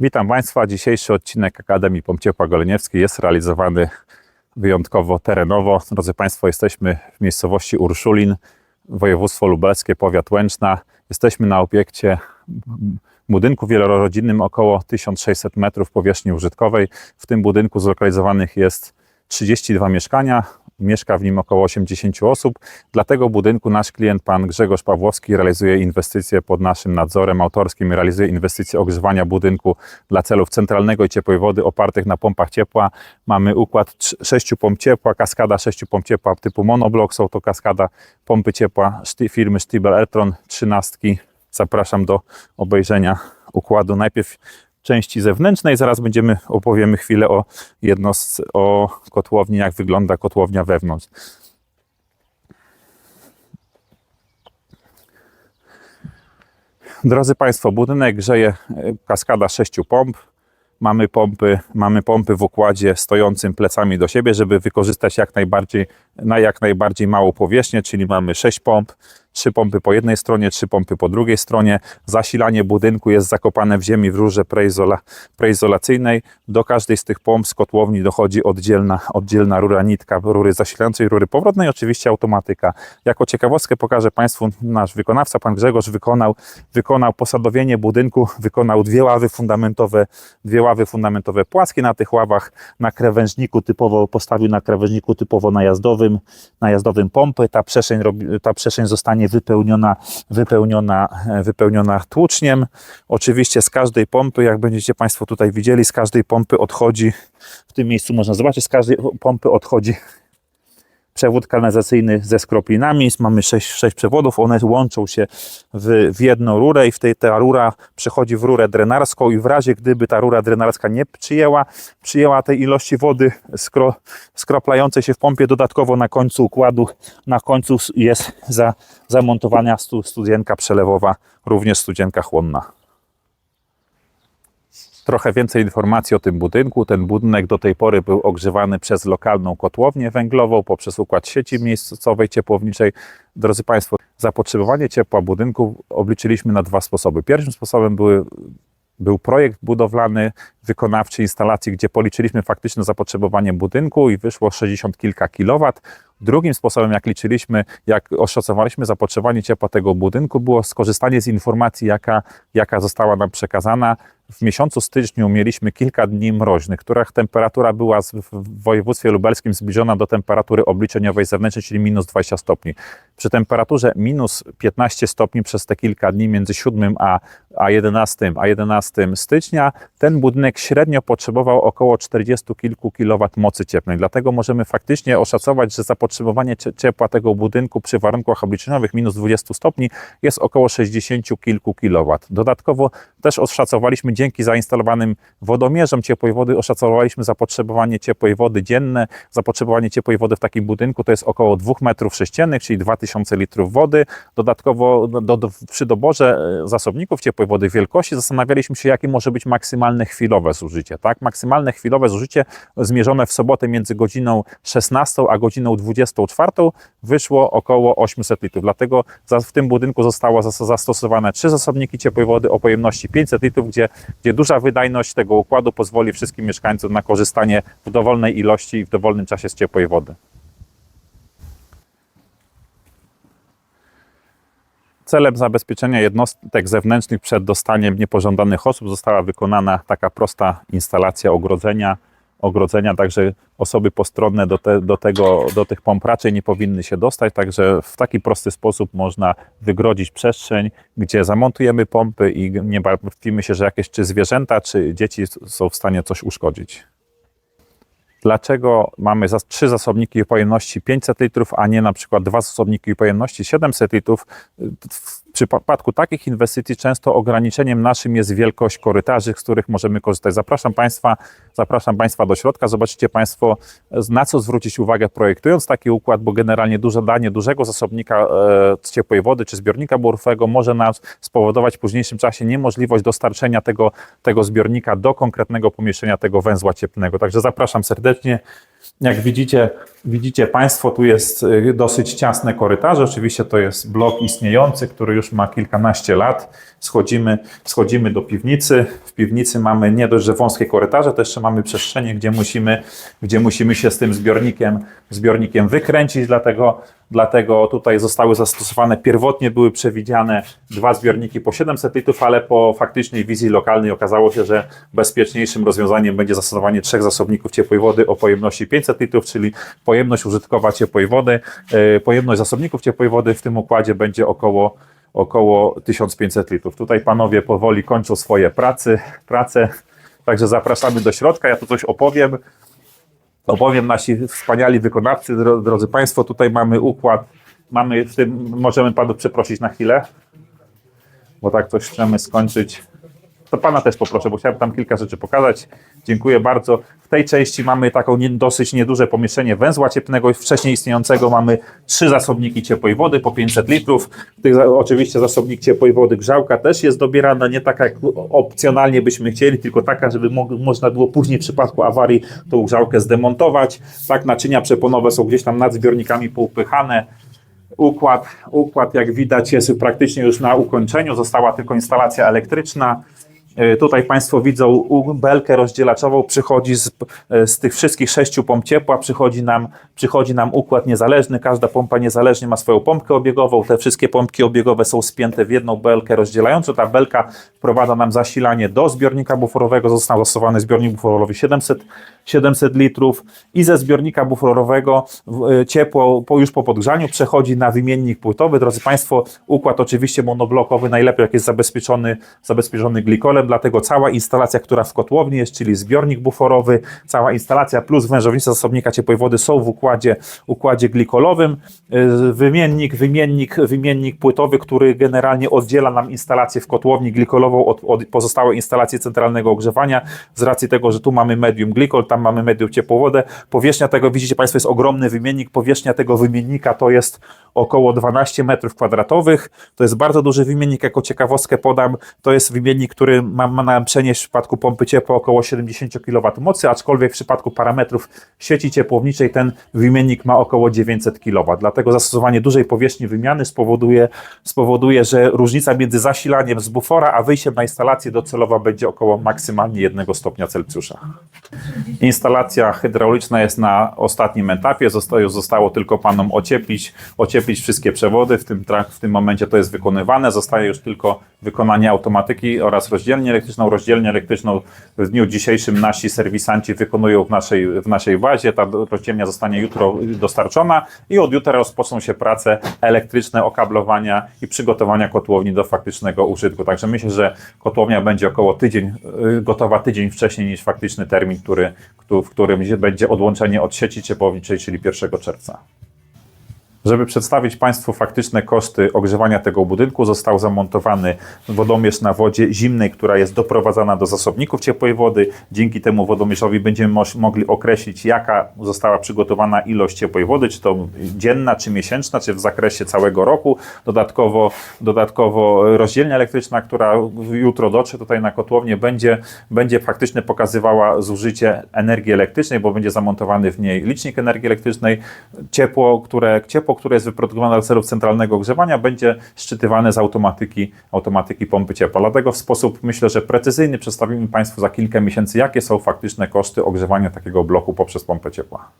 Witam Państwa. Dzisiejszy odcinek Akademii Pomp Ciepła Goleniewskiej jest realizowany wyjątkowo terenowo. Drodzy Państwo, jesteśmy w miejscowości Urszulin, województwo lubelskie, powiat Łęczna. Jesteśmy na obiekcie budynku wielorodzinnym około 1600 metrów powierzchni użytkowej. W tym budynku zlokalizowanych jest 32 mieszkania, mieszka w nim około 80 osób. Dla tego budynku nasz klient, pan Grzegorz Pawłowski, realizuje inwestycje pod naszym nadzorem autorskim, realizuje inwestycje ogrzewania budynku dla celów centralnego i ciepłej wody opartych na pompach ciepła. Mamy układ sześciu pomp ciepła, kaskada sześciu pomp ciepła typu monoblock, są to kaskada pompy ciepła firmy Stiebel Eltron 13. Zapraszam do obejrzenia układu. Najpierw części zewnętrznej. Zaraz będziemy opowiemy chwilę o jednostce, o kotłowni, jak wygląda kotłownia wewnątrz. Drodzy Państwo, budynek grzeje e, kaskada sześciu pomp. Mamy pompy, mamy pompy w układzie stojącym plecami do siebie, żeby wykorzystać jak najbardziej, na jak najbardziej małą powierzchnię, czyli mamy sześć pomp, trzy pompy po jednej stronie, trzy pompy po drugiej stronie. Zasilanie budynku jest zakopane w ziemi w rurze preizola, preizolacyjnej. Do każdej z tych pomp z kotłowni dochodzi oddzielna, oddzielna rura nitka, rury zasilającej, rury powrotnej oczywiście automatyka. Jako ciekawostkę pokażę Państwu, nasz wykonawca, pan Grzegorz, wykonał, wykonał posadowienie budynku, wykonał dwie ławy fundamentowe, dwie ławy fundamentowe płaskie na tych ławach, na krawężniku typowo, postawił na krawężniku typowo najazdowym, najazdowym pompy. Ta przestrzeń, ta przestrzeń zostanie wypełniona, wypełniona, wypełniona tłuczniem. Oczywiście z każdej pompy, jak będziecie Państwo tutaj widzieli, z każdej pompy odchodzi, w tym miejscu można zobaczyć, z każdej pompy odchodzi przewód kanalizacyjny ze skroplinami. Mamy sześć, sześć przewodów, one łączą się w, w jedną rurę i w tej ta rura przechodzi w rurę drenarską i w razie gdyby ta rura drenarska nie przyjęła, przyjęła tej ilości wody skro, skroplającej się w pompie, dodatkowo na końcu układu, na końcu jest za, zamontowana stu, studzienka przelewowa, również studzienka chłonna. Trochę więcej informacji o tym budynku. Ten budynek do tej pory był ogrzewany przez lokalną kotłownię węglową poprzez układ sieci miejscowej ciepłowniczej. Drodzy Państwo, zapotrzebowanie ciepła budynku obliczyliśmy na dwa sposoby. Pierwszym sposobem były, był projekt budowlany, wykonawczy instalacji, gdzie policzyliśmy faktyczne zapotrzebowanie budynku i wyszło 60 kilka kilowat. Drugim sposobem, jak liczyliśmy, jak oszacowaliśmy zapotrzebowanie ciepła tego budynku, było skorzystanie z informacji, jaka, jaka została nam przekazana. W miesiącu styczniu mieliśmy kilka dni mroźnych, których temperatura była w województwie lubelskim zbliżona do temperatury obliczeniowej zewnętrznej, czyli minus 20 stopni. Przy temperaturze minus 15 stopni przez te kilka dni między 7 a, a 11, a 11 stycznia ten budynek średnio potrzebował około 40 kilku kilowat mocy cieplnej. Dlatego możemy faktycznie oszacować, że zapotrzebowanie cie- ciepła tego budynku przy warunkach obliczeniowych minus 20 stopni jest około 60 kilku kilowat. Dodatkowo też oszacowaliśmy dzięki zainstalowanym wodomierzom ciepłej wody, oszacowaliśmy zapotrzebowanie ciepłej wody dzienne. Zapotrzebowanie ciepłej wody w takim budynku to jest około 2 metrów sześciennych, czyli 2000 litrów wody. Dodatkowo do, do, przy doborze e, zasobników ciepłej wody wielkości zastanawialiśmy się, jakie może być maksymalne chwilowe zużycie. Tak? Maksymalne chwilowe zużycie zmierzone w sobotę między godziną 16 a godziną 24 wyszło około 800 litrów. Dlatego w tym budynku zostało zas- zastosowane trzy zasobniki ciepłej wody o pojemności 500 litrów, gdzie, gdzie duża wydajność tego układu pozwoli wszystkim mieszkańcom na korzystanie w dowolnej ilości i w dowolnym czasie z ciepłej wody. Celem zabezpieczenia jednostek zewnętrznych przed dostaniem niepożądanych osób została wykonana taka prosta instalacja ogrodzenia, ogrodzenia, także osoby postronne do, te, do, tego, do tych pomp raczej nie powinny się dostać, także w taki prosty sposób można wygrodzić przestrzeń, gdzie zamontujemy pompy i nie martwimy się, że jakieś czy zwierzęta, czy dzieci są w stanie coś uszkodzić. Dlaczego mamy za, trzy zasobniki pojemności 500 litrów, a nie na przykład dwa zasobniki pojemności 700 litrów? W przypadku takich inwestycji często ograniczeniem naszym jest wielkość korytarzy, z których możemy korzystać. Zapraszam Państwa, zapraszam Państwa do środka. Zobaczycie Państwo, na co zwrócić uwagę projektując taki układ, bo generalnie duże danie dużego zasobnika e, ciepłej wody czy zbiornika borowego może nas spowodować w późniejszym czasie niemożliwość dostarczenia tego, tego zbiornika do konkretnego pomieszczenia tego węzła cieplnego. Także zapraszam serdecznie. Jak widzicie, widzicie Państwo, tu jest y, dosyć ciasne korytarze. Oczywiście to jest blok istniejący, który już ma kilkanaście lat. Schodzimy, schodzimy do piwnicy. W piwnicy mamy nie dość, że wąskie korytarze, to jeszcze mamy przestrzenie, gdzie musimy, gdzie musimy się z tym zbiornikiem, zbiornikiem wykręcić, dlatego, dlatego tutaj zostały zastosowane, pierwotnie były przewidziane dwa zbiorniki po 700 litrów, ale po faktycznej wizji lokalnej okazało się, że bezpieczniejszym rozwiązaniem będzie zastosowanie trzech zasobników ciepłej wody o pojemności 500 litrów, czyli pojemność użytkowa ciepłej wody. E, Pojemność zasobników ciepłej wody w tym układzie będzie około około 1500 litrów. Tutaj panowie powoli kończą swoje pracy, prace, także zapraszamy do środka. Ja tu coś opowiem. Opowiem nasi wspaniali wykonawcy, dro- drodzy Państwo. Tutaj mamy układ, mamy w tym, możemy Panów przeprosić na chwilę, bo tak coś chcemy skończyć. To Pana też poproszę, bo chciałem tam kilka rzeczy pokazać. Dziękuję bardzo. W tej części mamy taką nie, dosyć nieduże pomieszczenie węzła cieplnego wcześniej istniejącego. Mamy trzy zasobniki ciepłej wody po 500 litrów. Tych, oczywiście zasobnik ciepłej wody grzałka też jest dobierana, nie taka jak opcjonalnie byśmy chcieli, tylko taka, żeby mo- można było później w przypadku awarii tą grzałkę zdemontować. Tak, naczynia przeponowe są gdzieś tam nad zbiornikami poupychane. Układ, układ, jak widać, jest praktycznie już na ukończeniu. Została tylko instalacja elektryczna. E, Tutaj Państwo widzą belkę rozdzielaczową. Przychodzi z, e, z tych wszystkich sześciu pomp ciepła, przychodzi nam, przychodzi nam układ niezależny. Każda pompa niezależnie ma swoją pompkę obiegową. Te wszystkie pompki obiegowe są spięte w jedną belkę rozdzielającą. Ta belka wprowadza nam zasilanie do zbiornika buforowego. Został zastosowany zbiornik buforowy 700, 700 litrów i ze zbiornika buforowego e, ciepło po, już po podgrzaniu przechodzi na wymiennik płytowy. Drodzy Państwo, układ oczywiście monoblokowy, najlepiej jak jest zabezpieczony, zabezpieczony glikolem, dlatego cała instalacja, która w kotłowni jest, czyli zbiornik buforowy, cała instalacja plus wężownica zasobnika ciepłej wody są w układzie, układzie glikolowym. E, Wymiennik, wymiennik, wymiennik płytowy, który generalnie oddziela nam instalację w kotłowni glikolową od, od pozostałej instalacji centralnego ogrzewania z racji tego, że tu mamy medium glikol, tam mamy medium ciepłą wodę. Powierzchnia tego, widzicie Państwo, jest ogromny wymiennik. Powierzchnia tego wymiennika to jest około 12 metrów kwadratowych. To jest bardzo duży wymiennik, jako ciekawostkę podam. To jest wymiennik, który ma, ma nam przenieść w przypadku pompy ciepła około 70 kW mocy, aczkolwiek w przypadku parametrów sieci ciepłowniczej ten wymiennik ma około 900 kW. Dlatego zastosowanie dużej powierzchni wymiany spowoduje, spowoduje że różnica między zasilaniem z bufora a wyjściem na instalację docelowa będzie około maksymalnie 1 stopnia Celsjusza. Instalacja hydrauliczna jest na ostatnim etapie. Zostało, zostało tylko panom ocieplić, ocieplić wszystkie przewody. W tym, w tym momencie to jest wykonywane. Zostaje już tylko wykonanie automatyki oraz rozdzielnię elektryczną. Rozdzielnię elektryczną w dniu dzisiejszym nasi serwisanci wykonują w naszej, w naszej bazie. Ta rozdzielnia zostanie jutro dostarczona i od jutra rozpoczną się prace elektryczne, okablowania i przygotowania kotłowni do faktycznego użytku. Także myślę, że kotłownia będzie około tydzień, y, gotowa tydzień wcześniej niż faktyczny termin, który, któ- w którym będzie odłączenie od sieci ciepłowniczej, czyli 1 czerwca. Żeby przedstawić Państwu faktyczne koszty ogrzewania tego budynku, został zamontowany wodomierz na wodzie zimnej, która jest doprowadzana do zasobników ciepłej wody. Dzięki temu wodomierzowi będziemy mogli określić, jaka została przygotowana ilość ciepłej wody, czy to dzienna, czy miesięczna, czy w zakresie całego roku. Dodatkowo, dodatkowo rozdzielnia elektryczna, która jutro dotrze tutaj na kotłownię, będzie, będzie faktycznie pokazywała zużycie energii elektrycznej, bo będzie zamontowany w niej licznik energii elektrycznej. Ciepło, które, ciepło, które jest wyprodukowane dla celów centralnego ogrzewania, będzie szczytywane z automatyki, automatyki pompy ciepła. Dlatego w sposób, myślę, że precyzyjny przedstawimy Państwu za kilka miesięcy, jakie są faktyczne koszty ogrzewania takiego bloku poprzez pompę ciepła.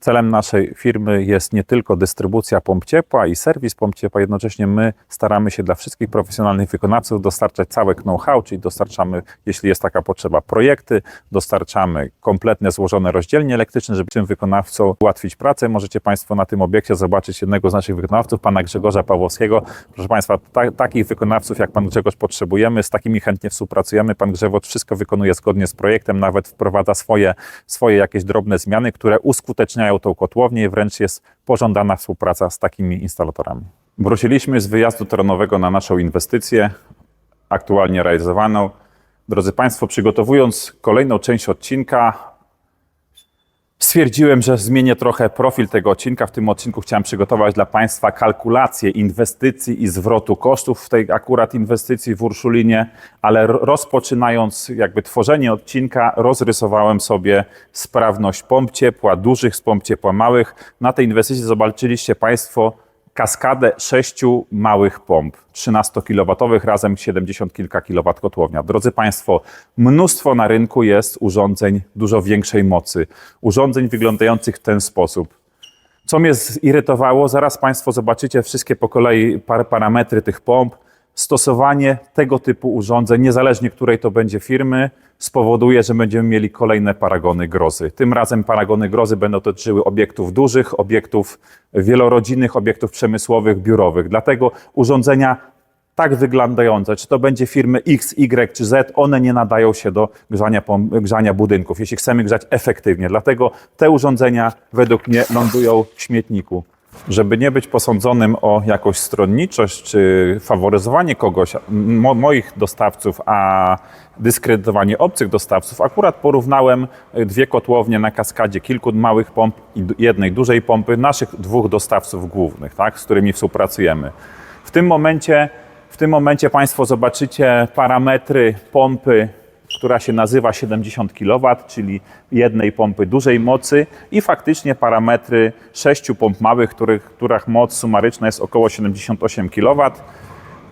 Celem naszej firmy jest nie tylko dystrybucja pomp ciepła i serwis pomp ciepła, jednocześnie my staramy się dla wszystkich profesjonalnych wykonawców dostarczać całe know-how, czyli dostarczamy, jeśli jest taka potrzeba, projekty, dostarczamy kompletne złożone rozdzielnie elektryczne, żeby tym wykonawcom ułatwić pracę. Możecie Państwo na tym obiekcie zobaczyć jednego z naszych wykonawców, pana Grzegorza Pawłowskiego. Proszę Państwa, ta, takich wykonawców jak pan Grzegorz potrzebujemy, z takimi chętnie współpracujemy. Pan Grzegorz wszystko wykonuje zgodnie z projektem, nawet wprowadza swoje, swoje jakieś drobne zmiany, które uskuteczniają tą kotłownię i wręcz jest pożądana współpraca z takimi instalatorami. Wróciliśmy z wyjazdu terenowego na naszą inwestycję, aktualnie realizowaną. Drodzy Państwo, przygotowując kolejną część odcinka, Stwierdziłem, że zmienię trochę profil tego odcinka. W tym odcinku chciałem przygotować dla Państwa kalkulację inwestycji i zwrotu kosztów w tej akurat inwestycji w Urszulinie, ale ro- rozpoczynając jakby tworzenie odcinka, rozrysowałem sobie sprawność pomp ciepła, dużych z pomp ciepła małych. Na tej inwestycji zobaczyliście Państwo kaskadę sześciu małych pomp, 13 kW, razem 70 kilka kW kotłownia. Drodzy Państwo, mnóstwo na rynku jest urządzeń dużo większej mocy, urządzeń wyglądających w ten sposób. Co mnie zirytowało, zaraz Państwo zobaczycie wszystkie po kolei par parametry tych pomp. Stosowanie tego typu urządzeń, niezależnie której to będzie firmy, spowoduje, że będziemy mieli kolejne paragony grozy. Tym razem paragony grozy będą dotyczyły obiektów dużych, obiektów wielorodzinnych, obiektów przemysłowych, biurowych. Dlatego urządzenia tak wyglądające, czy to będzie firmy X, Y czy Z, one nie nadają się do grzania, grzania budynków, jeśli chcemy grzać efektywnie. Dlatego te urządzenia według mnie lądują w śmietniku. Żeby nie być posądzonym o jakąś stronniczość czy faworyzowanie kogoś, mo- moich dostawców, a dyskredytowanie obcych dostawców, akurat porównałem y, dwie kotłownie na kaskadzie kilku małych pomp i jednej dużej pompy naszych dwóch dostawców głównych, tak, z którymi współpracujemy. W tym momencie, w tym momencie Państwo zobaczycie parametry pompy, która się nazywa 70 kW, czyli jednej pompy dużej mocy i faktycznie parametry sześciu pomp małych, których, których moc sumaryczna jest około 78 kW.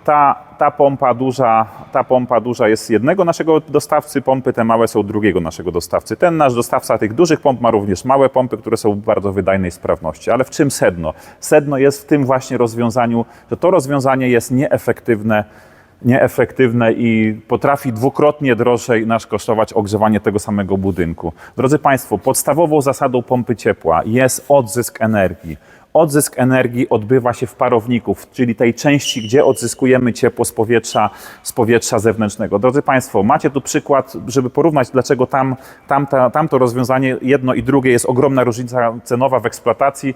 Ta, ta, pompa duża, ta pompa duża jest jednego naszego dostawcy pompy, te małe są drugiego naszego dostawcy. Ten nasz dostawca tych dużych pomp ma również małe pompy, które są bardzo wydajnej sprawności. Ale w czym sedno? Sedno jest w tym właśnie rozwiązaniu, że to rozwiązanie jest nieefektywne nieefektywne i potrafi dwukrotnie drożej nas kosztować ogrzewanie tego samego budynku. Drodzy Państwo, podstawową zasadą pompy ciepła jest odzysk energii. Odzysk energii odbywa się w parowniku, czyli tej części, gdzie odzyskujemy ciepło z powietrza, z powietrza zewnętrznego. Drodzy Państwo, macie tu przykład, żeby porównać, dlaczego tam, tamta, tamto rozwiązanie, jedno i drugie, jest ogromna różnica cenowa w eksploatacji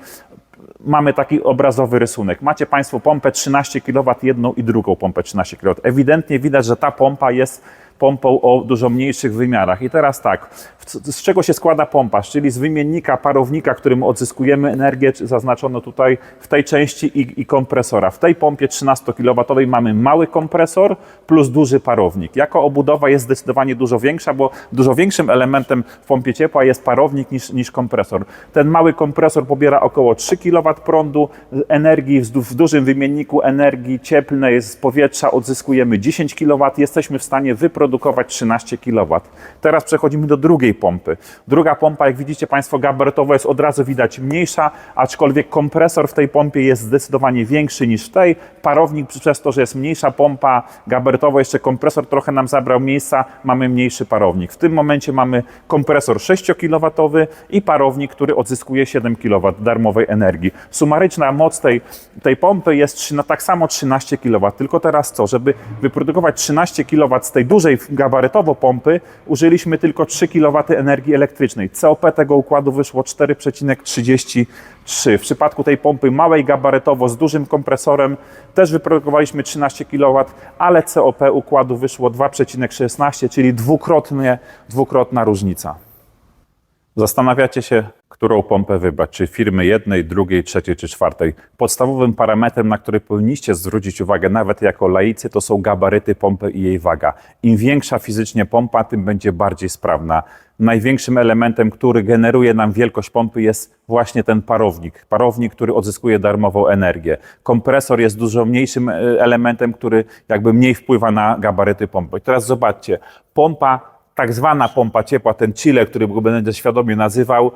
mamy taki obrazowy rysunek. Macie Państwo pompę 13 kW, jedną i drugą pompę 13 kW. Ewidentnie widać, że ta pompa jest pompą o dużo mniejszych wymiarach. I teraz tak, z czego się składa pompa? Czyli z wymiennika parownika, którym odzyskujemy energię, zaznaczono tutaj w tej części i, i kompresora. W tej pompie 13 kW mamy mały kompresor plus duży parownik. Jako obudowa jest zdecydowanie dużo większa, bo dużo większym elementem w pompie ciepła jest parownik niż, niż kompresor. Ten mały kompresor pobiera około 3 kW prądu, energii w dużym wymienniku energii cieplnej z powietrza odzyskujemy 10 kW, jesteśmy w stanie wyprodukować 13 kW. Teraz przechodzimy do drugiej pompy. Druga pompa, jak widzicie Państwo, gabarytowo jest od razu widać mniejsza, aczkolwiek kompresor w tej pompie jest zdecydowanie większy niż w tej. Parownik przez to, że jest mniejsza pompa gabarytowo, jeszcze kompresor trochę nam zabrał miejsca, mamy mniejszy parownik. W tym momencie mamy kompresor 6 kW i parownik, który odzyskuje 7 kW darmowej energii. Sumaryczna moc tej, tej pompy jest trzy- no, tak samo 13 kW. Tylko teraz co? Żeby wyprodukować 13 kW z tej dużej gabarytowo pompy, użyliśmy tylko 3 kW energii elektrycznej. COP tego układu wyszło 4,33. W przypadku tej pompy małej gabarytowo z dużym kompresorem też wyprodukowaliśmy 13 kW, ale COP układu wyszło 2,16, czyli dwukrotnie, dwukrotna różnica. Zastanawiacie się, którą pompę wybrać, czy firmy jednej, drugiej, trzeciej czy czwartej. Podstawowym parametrem, na który powinniście zwrócić uwagę, nawet jako laicy, to są gabaryty pompy i jej waga. Im większa fizycznie pompa, tym będzie bardziej sprawna. Największym elementem, który generuje nam wielkość pompy jest właśnie ten parownik. Parownik, który odzyskuje darmową energię. Kompresor jest dużo mniejszym e, elementem, który jakby mniej wpływa na gabaryty pompy. I teraz zobaczcie, pompa tak zwana pompa ciepła, ten chiller, który będę świadomie nazywał,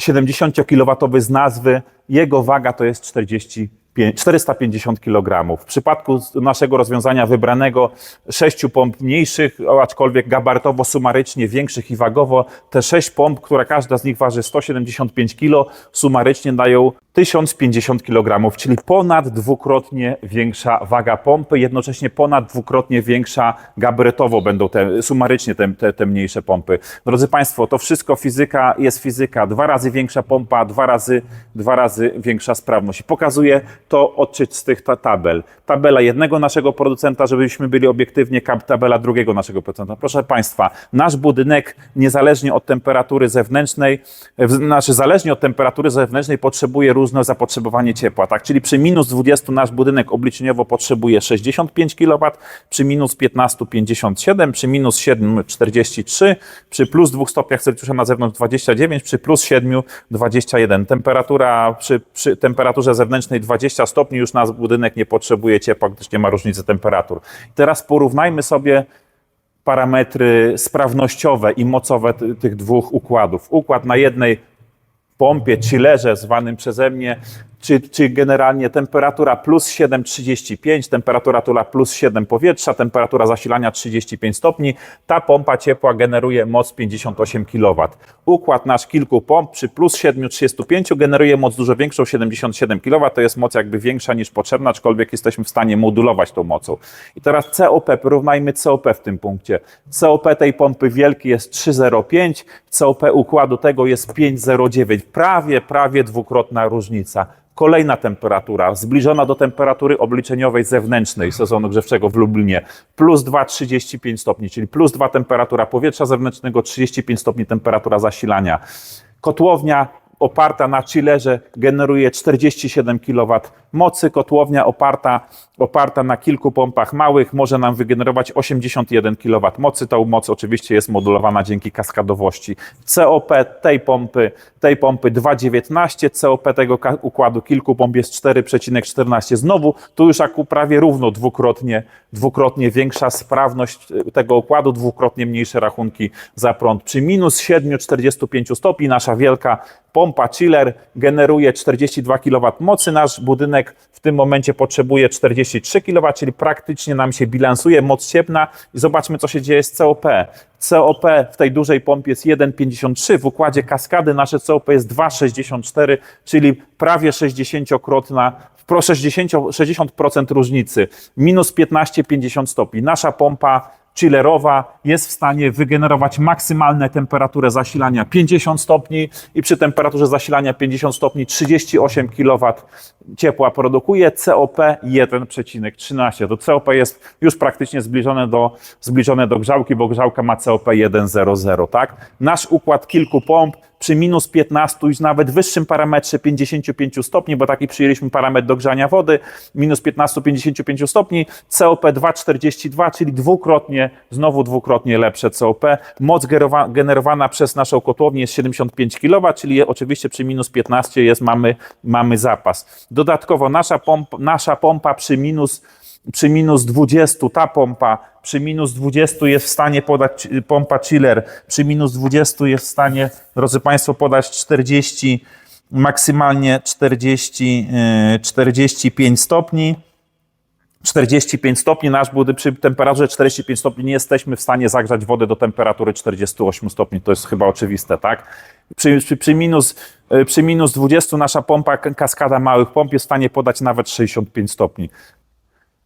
70-kilowatowy z nazwy, jego waga to jest 45, 450 kg. W przypadku naszego rozwiązania wybranego sześciu pomp mniejszych, aczkolwiek gabarytowo, sumarycznie większych i wagowo, te sześć pomp, która każda z nich waży 175 kg, sumarycznie dają 1050 kg, czyli ponad dwukrotnie większa waga pompy, jednocześnie ponad dwukrotnie większa gabarytowo będą te, sumarycznie te, te, te mniejsze pompy. Drodzy Państwo, to wszystko fizyka jest fizyka. Dwa razy większa pompa, dwa razy, dwa razy większa sprawność. I pokazuję to odczyt z tych ta tabel. Tabela jednego naszego producenta, żebyśmy byli obiektywnie, tabela drugiego naszego producenta. Proszę Państwa, nasz budynek niezależnie od temperatury zewnętrznej, znaczy zależnie od temperatury zewnętrznej potrzebuje różne zapotrzebowanie ciepła, tak? Czyli przy minus 20 nasz budynek obliczeniowo potrzebuje 65 kW, przy minus 15 57, przy minus 7 43, przy plus 2 stopniach Celsjusza na zewnątrz 29, przy plus 7 21. Temperatura przy, przy temperaturze zewnętrznej 20 stopni już nasz budynek nie potrzebuje ciepła, gdyż nie ma różnicy temperatur. Teraz porównajmy sobie parametry sprawnościowe i mocowe ty- tych dwóch układów. Układ na jednej pompie, chillerze zwanym przeze mnie, czy, czy generalnie temperatura plus 7,35, temperatura tula plus 7 powietrza, temperatura zasilania 35 stopni. Ta pompa ciepła generuje moc 58 kW. Układ nasz kilku pomp przy plus 7,35 generuje moc dużo większą, 77 kW. To jest moc jakby większa niż potrzebna, aczkolwiek jesteśmy w stanie modulować tą mocą. I teraz COP, porównajmy COP w tym punkcie. COP tej pompy wielkiej jest 3,05, COP układu tego jest 5,09. Prawie, prawie dwukrotna różnica. Kolejna temperatura, zbliżona do temperatury obliczeniowej zewnętrznej sezonu grzewczego w Lublinie, plus 2,35 stopni, czyli plus 2 temperatura powietrza zewnętrznego, 35 stopni temperatura zasilania. Kotłownia oparta na chillerze generuje 47 kW mocy. Kotłownia oparta, oparta na kilku pompach małych może nam wygenerować 81 kW mocy. Ta moc oczywiście jest modulowana dzięki kaskadowości. COP tej pompy, tej pompy 2,19, COP tego układu kilku pomp jest 4,14. Znowu tu już prawie równo dwukrotnie, dwukrotnie większa sprawność y, tego układu, dwukrotnie mniejsze rachunki za prąd. Przy minus 7,45 stopni nasza wielka pompa chiller generuje 42 kW mocy. Nasz budynek w tym momencie potrzebuje 43 kW, czyli praktycznie nam się bilansuje moc cieplna. I zobaczmy, co się dzieje z COP. COP w tej dużej pompie jest 1,53, w układzie kaskady nasze COP jest 2,64, czyli prawie 60-krotna, pro 60, 60% różnicy, minus 15-50 stopni. Nasza pompa chillerowa jest w stanie wygenerować maksymalne temperaturę zasilania 50 stopni i przy temperaturze zasilania 50 stopni 38 kW ciepła produkuje, COP 1,13. To COP jest już praktycznie zbliżone do, zbliżone do grzałki, bo grzałka ma COP 1,00, tak? Nasz układ kilku pomp przy minus 15 już nawet wyższym parametrze 55 stopni, bo taki przyjęliśmy parametr do grzania wody, minus 15-55 stopni, COP 2,42, czyli dwukrotnie, znowu dwukrotnie lepsze COP. Moc generowana przez naszą kotłownię jest 75 kW, czyli oczywiście przy minus 15 jest, mamy, mamy zapas. Dodatkowo nasza pompa, nasza pompa przy minus przy minus 20 ta pompa, przy minus 20 jest w stanie podać pompa chiller, przy minus 20 jest w stanie, drodzy Państwo, podać 40, maksymalnie 40, e, 45 stopni. 45 stopni, nasz budynek przy temperaturze 45 stopni nie jesteśmy w stanie zagrzać wody do temperatury 48 stopni, to jest chyba oczywiste, tak? Przy, przy, przy, minus, e, przy minus 20 nasza pompa, kaskada małych pomp jest w stanie podać nawet 65 stopni.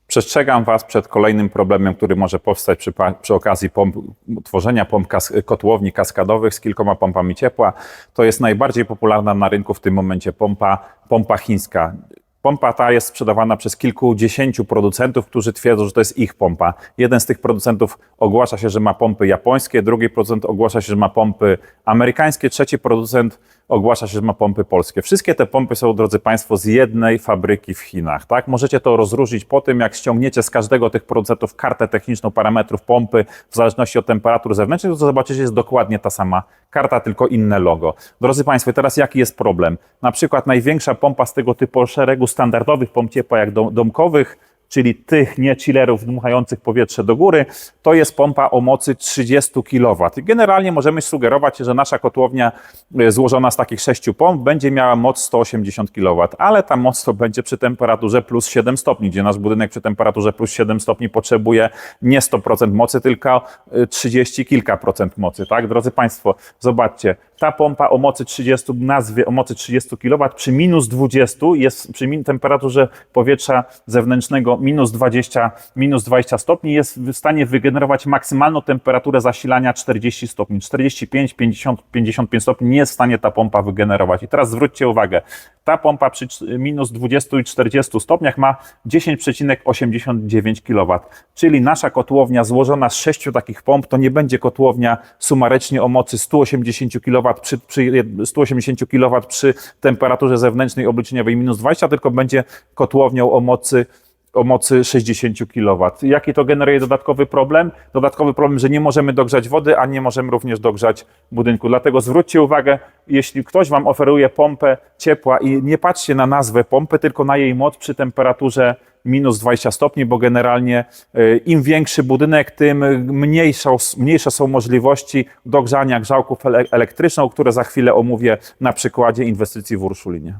Przestrzegam Was przed kolejnym problemem, który może powstać przy, przy okazji pomp, tworzenia pomp kas, kotłowni kaskadowych z kilkoma pompami ciepła. To jest najbardziej popularna na rynku w tym momencie pompa, pompa chińska. Pompa ta jest sprzedawana przez kilkudziesięciu producentów, którzy twierdzą, że to jest ich pompa. Jeden z tych producentów ogłasza się, że ma pompy japońskie, drugi producent ogłasza się, że ma pompy amerykańskie, trzeci producent ogłasza się, że ma pompy polskie. Wszystkie te pompy są, drodzy Państwo, z jednej fabryki w Chinach. Tak? Możecie to rozróżnić po tym, jak ściągniecie z każdego tych producentów kartę techniczną parametrów pompy w zależności od temperatur zewnętrznych, to zobaczycie, jest dokładnie ta sama karta, tylko inne logo. Drodzy Państwo, teraz jaki jest problem? Na przykład największa pompa z tego typu szeregu standardowych pomp ciepła, jak dom, domkowych, czyli tych nie chillerów dmuchających powietrze do góry, to jest pompa o mocy 30 kW. Generalnie możemy sugerować, że nasza kotłownia y, złożona z takich sześciu pomp będzie miała moc 180 kW, ale ta moc to będzie przy temperaturze plus 7 stopni, gdzie nasz budynek przy temperaturze plus 7 stopni potrzebuje nie 100% mocy, tylko y, 30 kilka procent mocy, tak? Drodzy Państwo, zobaczcie, ta pompa o mocy 30, nazwie o mocy 30 kW przy minus 20 jest przy temperaturze powietrza zewnętrznego minus 20, minus 20 stopni jest w stanie wygenerować maksymalną temperaturę zasilania 40 stopni. 45, 50, 55 stopni nie jest w stanie ta pompa wygenerować. I teraz zwróćcie uwagę, ta pompa przy minus 20 i 40 stopniach ma 10,89 kW, czyli nasza kotłownia złożona z sześciu takich pomp to nie będzie kotłownia sumarycznie o mocy 180 kW przy, przy jed- 180 kW przy temperaturze zewnętrznej obliczeniowej minus 20, tylko będzie kotłownią o mocy o mocy 60 kW. Jaki to generuje dodatkowy problem? Dodatkowy problem, że nie możemy dogrzać wody, a nie możemy również dogrzać budynku. Dlatego zwróćcie uwagę, jeśli ktoś Wam oferuje pompę ciepła i nie patrzcie na nazwę pompy, tylko na jej moc przy temperaturze minus 20 stopni, bo generalnie y, im większy budynek, tym mniejszą, mniejsze są możliwości dogrzania grzałków ele- elektryczną, które za chwilę omówię na przykładzie inwestycji w Urszulinie.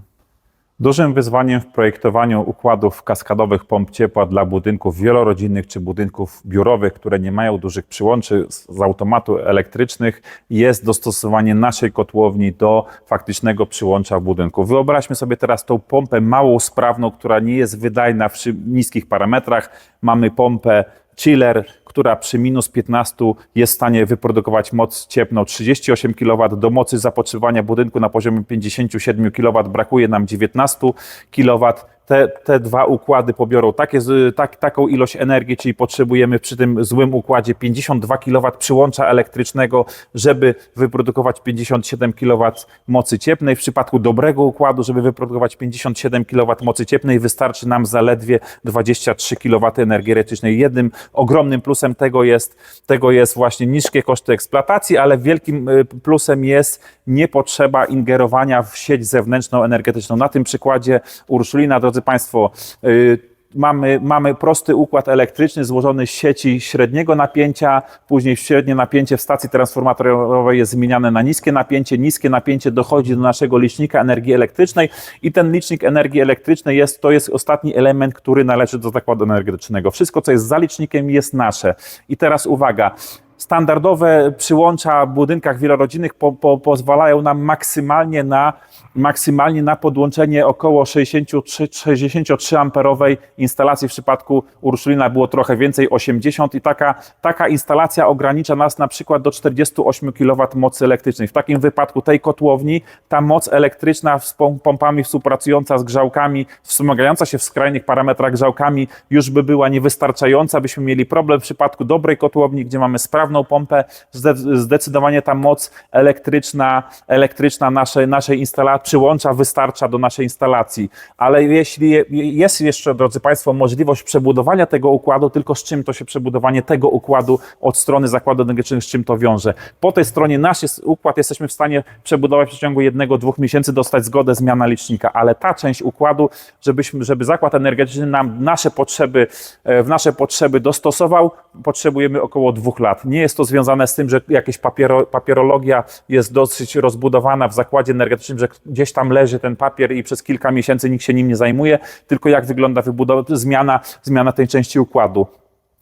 Dużym wyzwaniem w projektowaniu układów kaskadowych pomp ciepła dla budynków wielorodzinnych czy budynków biurowych, które nie mają dużych przyłączy z automatu elektrycznych, jest dostosowanie naszej kotłowni do faktycznego przyłącza w budynku. Wyobraźmy sobie teraz tą pompę małą, sprawną, która nie jest wydajna w niskich parametrach. Mamy pompę chiller, która przy minus 15 jest w stanie wyprodukować moc cieplną 38 kW. Do mocy zapotrzebowania budynku na poziomie 57 kW brakuje nam 19 kW. Te, te dwa układy pobiorą takie, z- tak, taką ilość energii, czyli potrzebujemy przy tym złym układzie 52 kW przyłącza elektrycznego, żeby wyprodukować 57 kW mocy cieplnej. W przypadku dobrego układu, żeby wyprodukować 57 kW mocy cieplnej, wystarczy nam zaledwie 23 kW energii elektrycznej. Jednym ogromnym plusem tego jest, tego jest właśnie niskie koszty eksploatacji, ale wielkim y, plusem jest niepotrzeba ingerowania w sieć zewnętrzną energetyczną. Na tym przykładzie Urszulina, drodzy Państwo, y, mamy, mamy prosty układ elektryczny złożony z sieci średniego napięcia, później średnie napięcie w stacji transformatorowej jest zmieniane na niskie napięcie, niskie napięcie dochodzi do naszego licznika energii elektrycznej i ten licznik energii elektrycznej jest, to jest ostatni element, który należy do zakładu energetycznego. Wszystko, co jest za licznikiem jest nasze. I teraz uwaga, standardowe przyłącza w budynkach wielorodzinnych po, po, pozwalają nam maksymalnie na, maksymalnie na podłączenie około 63, 63 amperowej instalacji. W przypadku Urszulina było trochę więcej, 80 i taka, taka instalacja ogranicza nas na przykład do 48 kW mocy elektrycznej. W takim wypadku tej kotłowni ta moc elektryczna z pom- pompami współpracująca z grzałkami, wspomagająca się w skrajnych parametrach grzałkami już by była niewystarczająca, byśmy mieli problem w przypadku dobrej kotłowni, gdzie mamy sprawną pompę, zde- zdecydowanie ta moc elektryczna, elektryczna naszej, naszej instalacji, przyłącza, wystarcza do naszej instalacji. Ale jeśli je- jest jeszcze, drodzy Państwo, możliwość przebudowania tego układu, tylko z czym to się przebudowanie tego układu od strony zakładu energetycznego, z czym to wiąże? Po tej stronie nasz jest, układ jesteśmy w stanie przebudować w przeciągu jednego, dwóch miesięcy, dostać zgodę, zmiana licznika, ale ta część układu, żebyśmy, żeby zakład energetyczny nam nasze potrzeby, e, w nasze potrzeby dostosował, potrzebujemy około dwóch lat. Nie jest to związane z tym, że jakaś papiero, papierologia jest dosyć rozbudowana w zakładzie energetycznym, że gdzieś tam leży ten papier i przez kilka miesięcy nikt się nim nie zajmuje, tylko jak wygląda wybudowa, zmiana, zmiana tej części układu.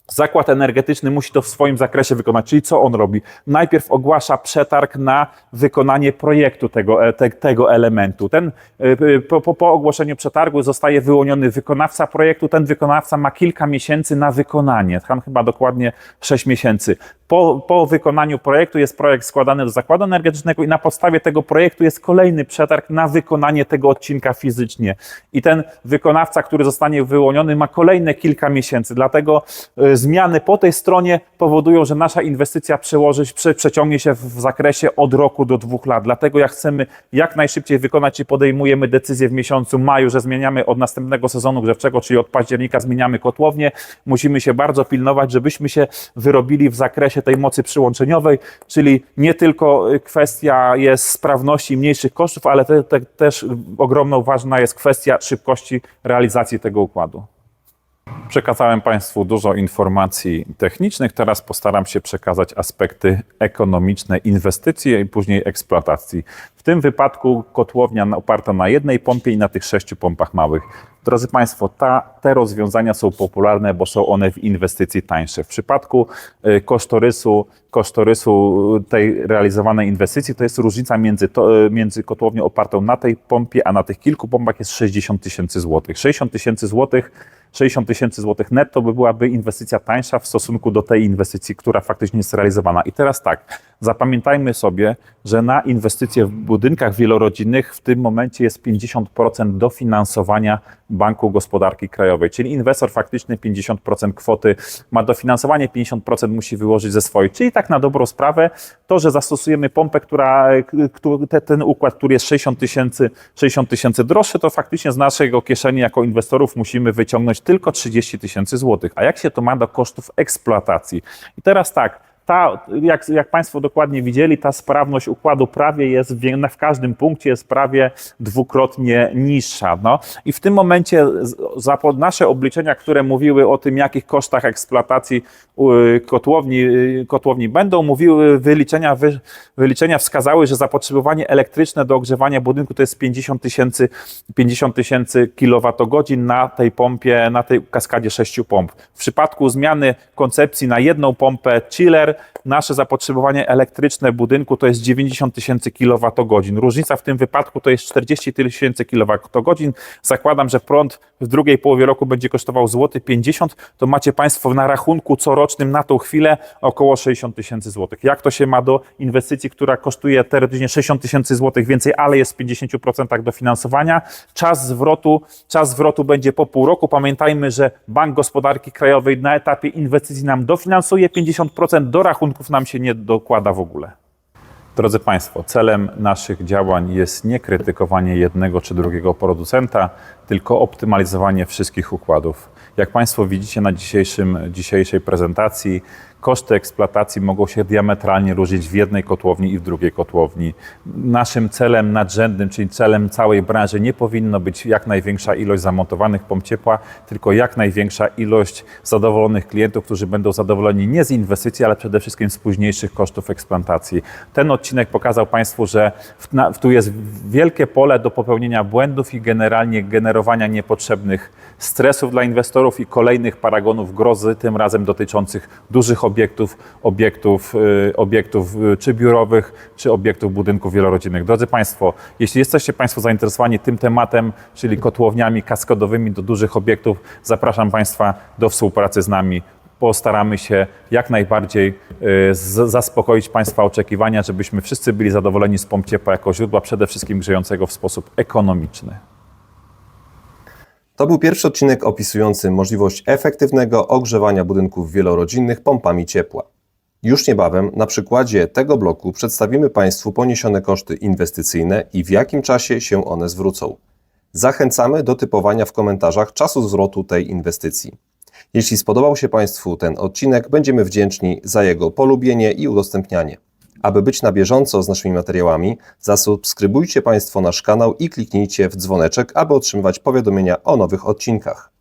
Zakład energetyczny musi to w swoim zakresie wykonać, czyli co on robi? Najpierw ogłasza przetarg na wykonanie projektu tego, e, te, tego elementu. Ten, y, po, po, po ogłoszeniu przetargu zostaje wyłoniony wykonawca projektu. Ten wykonawca ma kilka miesięcy na wykonanie, tam chyba dokładnie 6 miesięcy. Po, po wykonaniu projektu jest projekt składany do zakładu energetycznego i na podstawie tego projektu jest kolejny przetarg na wykonanie tego odcinka fizycznie. I ten wykonawca, który zostanie wyłoniony, ma kolejne kilka miesięcy. Dlatego y, zmiany po tej stronie powodują, że nasza inwestycja przełoży, prze, przeciągnie się w, w zakresie od roku do dwóch lat. Dlatego jak chcemy jak najszybciej wykonać i podejmujemy decyzję w miesiącu maju, że zmieniamy od następnego sezonu grzewczego, czyli od października zmieniamy kotłownię, musimy się bardzo pilnować, żebyśmy się wyrobili w zakresie tej mocy przyłączeniowej, czyli nie tylko kwestia jest sprawności i mniejszych kosztów, ale te, te, też ogromną ważna jest kwestia szybkości realizacji tego układu. Przekazałem Państwu dużo informacji technicznych, teraz postaram się przekazać aspekty ekonomiczne inwestycji i później eksploatacji. W tym wypadku kotłownia oparta na jednej pompie i na tych sześciu pompach małych. Drodzy Państwo, ta, te rozwiązania są popularne, bo są one w inwestycji tańsze. W przypadku y, kosztorysu, kosztorysu tej realizowanej inwestycji to jest różnica między, to, y, między kotłownią opartą na tej pompie, a na tych kilku pompach jest 60 tysięcy złotych. 60 tysięcy złotych 60 tysięcy złotych netto by byłaby inwestycja tańsza w stosunku do tej inwestycji, która faktycznie jest realizowana. I teraz tak, zapamiętajmy sobie, że na inwestycje w budynkach wielorodzinnych w tym momencie jest 50% dofinansowania Banku Gospodarki Krajowej, czyli inwestor faktyczny 50% kwoty ma dofinansowanie, 50% musi wyłożyć ze swojej. Czyli tak na dobrą sprawę, to, że zastosujemy pompę, która, któ- te, ten układ, który jest 60 tysięcy 60 tysięcy droższy, to faktycznie z naszego kieszeni jako inwestorów musimy wyciągnąć tylko 30 tysięcy złotych. A jak się to ma do kosztów eksploatacji? I teraz tak, ta, jak, jak Państwo dokładnie widzieli, ta sprawność układu prawie jest w, w każdym punkcie jest prawie dwukrotnie niższa. No. I w tym momencie za nasze obliczenia, które mówiły o tym, jakich kosztach eksploatacji kotłowni, y, kotłowni będą, mówiły wyliczenia, wy, wyliczenia wskazały, że zapotrzebowanie elektryczne do ogrzewania budynku to jest 50 tysięcy 50 tysięcy kilowatogodzin na tej pompie, na tej kaskadzie sześciu pomp. W przypadku zmiany koncepcji na jedną pompę chiller, nasze zapotrzebowanie elektryczne budynku to jest 90 tysięcy kilowatogodzin. Różnica w tym wypadku to jest 40 tysięcy kilowatogodzin. Zakładam, że prąd w drugiej połowie roku będzie kosztował złoty 50, to macie Państwo na rachunku corocznym na tą chwilę około 60 tysięcy złotych. Jak to się ma do inwestycji, która kosztuje teoretycznie 60 tysięcy złotych więcej, ale jest w 50% dofinansowania? Czas zwrotu, czas zwrotu będzie po pół roku. Pamiętajmy, że Bank Gospodarki Krajowej na etapie inwestycji nam dofinansuje 50%, do rachunków nam się nie dokłada w ogóle. Drodzy Państwo, celem naszych działań jest nie krytykowanie jednego czy drugiego producenta, tylko optymalizowanie wszystkich układów. Jak Państwo widzicie na dzisiejszym, dzisiejszej prezentacji, koszty eksploatacji mogą się diametralnie różnić w jednej kotłowni i w drugiej kotłowni. Naszym celem nadrzędnym, czyli celem całej branży nie powinno być jak największa ilość zamontowanych pomp ciepła, tylko jak największa ilość zadowolonych klientów, którzy będą zadowoleni nie z inwestycji, ale przede wszystkim z późniejszych kosztów eksploatacji. Ten odcinek pokazał Państwu, że w, na, tu jest wielkie pole do popełnienia błędów i generalnie generowania niepotrzebnych stresów dla inwestorów i kolejnych paragonów grozy, tym razem dotyczących dużych obiektów, obiektów, y, obiektów y, czy biurowych, czy obiektów budynków wielorodzinnych. Drodzy Państwo, jeśli jesteście Państwo zainteresowani tym tematem, czyli kotłowniami kaskadowymi do dużych obiektów, zapraszam Państwa do współpracy z nami. Postaramy się jak najbardziej y, zaspokoić Państwa oczekiwania, żebyśmy wszyscy byli zadowoleni z pomp ciepła jako źródła przede wszystkim grzejącego w sposób ekonomiczny. To był pierwszy odcinek opisujący możliwość efektywnego ogrzewania budynków wielorodzinnych pompami ciepła. Już niebawem na przykładzie tego bloku przedstawimy Państwu poniesione koszty inwestycyjne i w jakim czasie się one zwrócą. Zachęcamy do typowania w komentarzach czasu zwrotu tej inwestycji. Jeśli spodobał się Państwu ten odcinek, będziemy wdzięczni za jego polubienie i udostępnianie. Aby być na bieżąco z naszymi materiałami, zasubskrybujcie Państwo nasz kanał i kliknijcie w dzwoneczek, aby otrzymywać powiadomienia o nowych odcinkach.